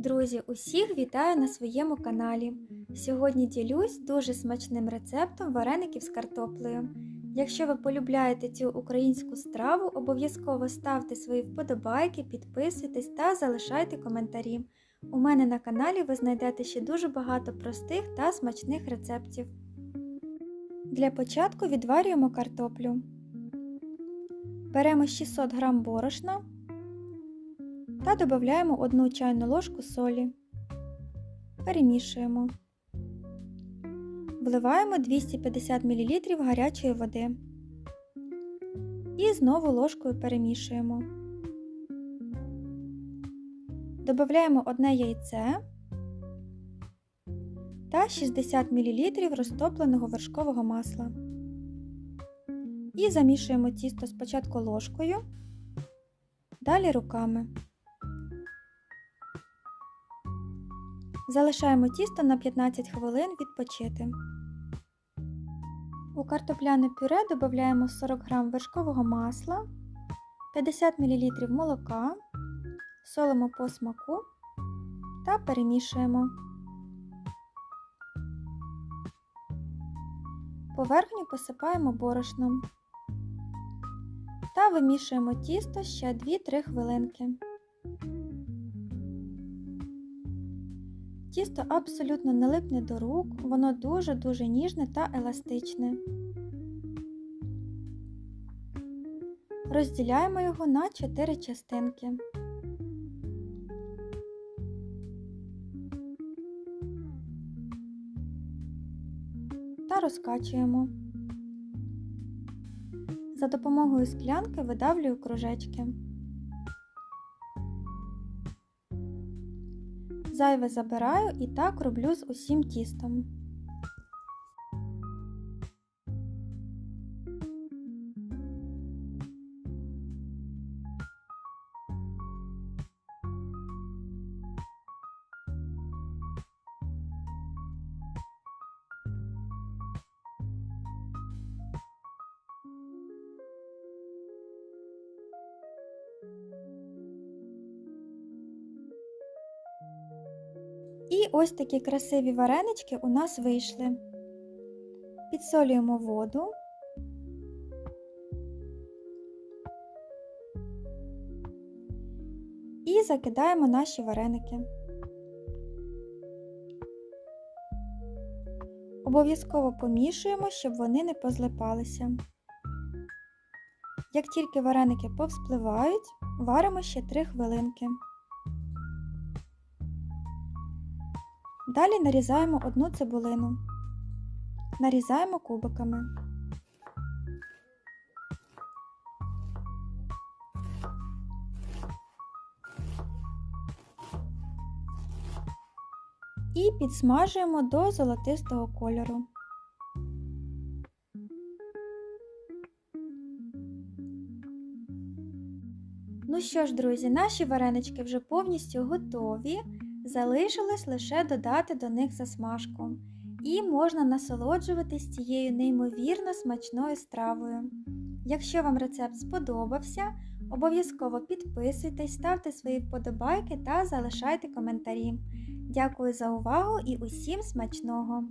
Друзі, усіх вітаю на своєму каналі. Сьогодні ділюсь дуже смачним рецептом вареників з картоплею. Якщо ви полюбляєте цю українську страву, обов'язково ставте свої вподобайки, підписуйтесь та залишайте коментарі. У мене на каналі ви знайдете ще дуже багато простих та смачних рецептів. Для початку відварюємо картоплю. Беремо 600 г борошна та додаємо 1 чайну ложку солі. Перемішуємо. Вливаємо 250 мл гарячої води. І знову ложкою перемішуємо. Додаємо одне яйце та 60 мл розтопленого вершкового масла. І замішуємо тісто спочатку ложкою, далі руками. Залишаємо тісто на 15 хвилин відпочити. У картопляне пюре додаємо 40 г вершкового масла, 50 мл молока, солимо по смаку та перемішуємо. Поверхню посипаємо борошном та вимішуємо тісто ще 2-3 хвилинки. Тісто абсолютно не липне до рук, воно дуже-дуже ніжне та еластичне. Розділяємо його на 4 частинки. Та розкачуємо. За допомогою склянки видавлюю кружечки. Зайве забираю і так роблю з усім тістом. І ось такі красиві варенички у нас вийшли. Підсолюємо воду. І закидаємо наші вареники. Обов'язково помішуємо, щоб вони не позлипалися. Як тільки вареники повспливають, варимо ще 3 хвилинки. Далі нарізаємо одну цибулину. Нарізаємо кубиками. І підсмажуємо до золотистого кольору. Ну що ж, друзі, наші варенички вже повністю готові. Залишилось лише додати до них засмажку. І можна насолоджуватись цією неймовірно смачною стравою. Якщо вам рецепт сподобався, обов'язково підписуйтесь, ставте свої вподобайки та залишайте коментарі. Дякую за увагу і усім смачного!